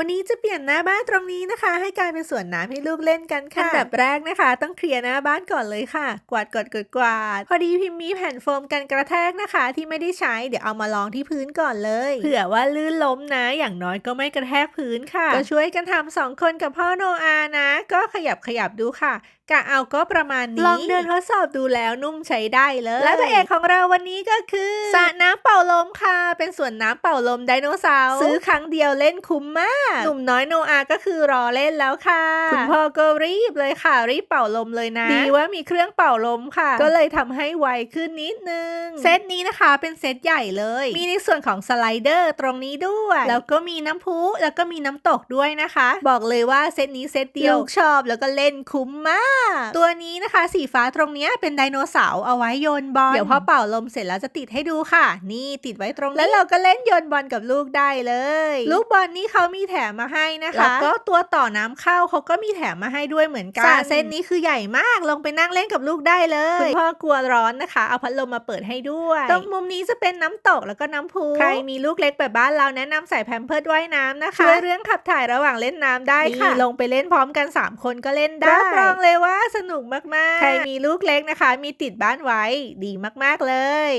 วันนี้จะเปลี่ยนหน้าบ้านตรงนี้นะคะ ให้กลายเป็นสวนน้ำให้ลูกเล่นกันค่ะอันดับแรกนะคะ ต้องเคลียร์หน้าบ้านก่อนเลยค่ะ กวาดกวาดกวาดกวาดพอดีพิมพ์มีแผ่นโฟมกันกระแทกนะคะ ที่ไม่ได้ใช้เดี๋ยวเอามาลองที่พื้นก่อนเลยเผื่อว่าลื่นล้มนะอย่างน้อยก็ไม่กระแทกพื้นค่ะก็ช่วยกันทำสองคนกับพ่อโนอานะ ก็ขยับขยับดูค่ะกะเอาก็ประมาณนี้ ลองเดินทดสอบดูแล้วนุ่มใช้ได้เลย และพระเอกของเราวันนี้ก็คือสระน้ำเป่าลมค่ะ เป็นสวนน้ำเป่าลมไดโนเสาร์ซื้อครั้งเดียวเล่นคุ้มมากหนุ่มน้อยโนอาก็คือรอเล่นแล้วค่ะ คุณพ่อก็รีบเลยค่ะ รีบเป่าลมเลยนะ ดีว่ามีเครื่องเป่าลมค่ะ ก็เลยทำให้ไวขึ้นนิดนึง เซตนี้นะคะเป็นเซตใหญ่เลย มีในส่วนของสไลเดอร์ตรงนี้ด้วย แล้วก็มีน้ำพุแล้วก็มีน้ำตกด้วยนะคะ บอกเลยว่าเซตนี้เซตเดียวลูกชอบแล้วก็เล่นคุ้มมาก ตัวนี้นะคะสีฟ้าตรงเนี้ยเป็นไดโนเสาร์เอาไว้โยนบอลเดี๋ยวพอเป่าลมเสร็จแล้วจะติดให้ดูค่ะ นี่ติดไว้ตรงนี้แล้วเราก็เล่นโยนบอลกับลูกได้เลย ลูกบอลนี่เขามีแถมมาให้นะคะแล้วก็ตัวต่อน้ำเข้าเขาก็มีแถมมาให้ด้วยเหมือนกันสระเส้นนี้คือใหญ่มากลงไปนั่งเล่นกับลูกได้เลยคุณพ่อกลัวร้อนนะคะ เอาพัดลมมาเปิดให้ด้วย ตรงมุมนี้จะเป็นน้ำตกแล้วก็น้ำพุใครมีลูกเล็กแบบบ้านเราแนะนำใส่แพมเพิร์ดว่ายน้ำนะคะช่วยเรื่องขับถ่ายระหว่างเล่นน้ำได้ค่ะลงไปเล่นพร้อมกัน 3 คนก็เล่นได้รับรองเลยว่าสนุกมากๆ ใครมีลูกเล็กนะคะ มีติดบ้านไว้ดีมากๆเลย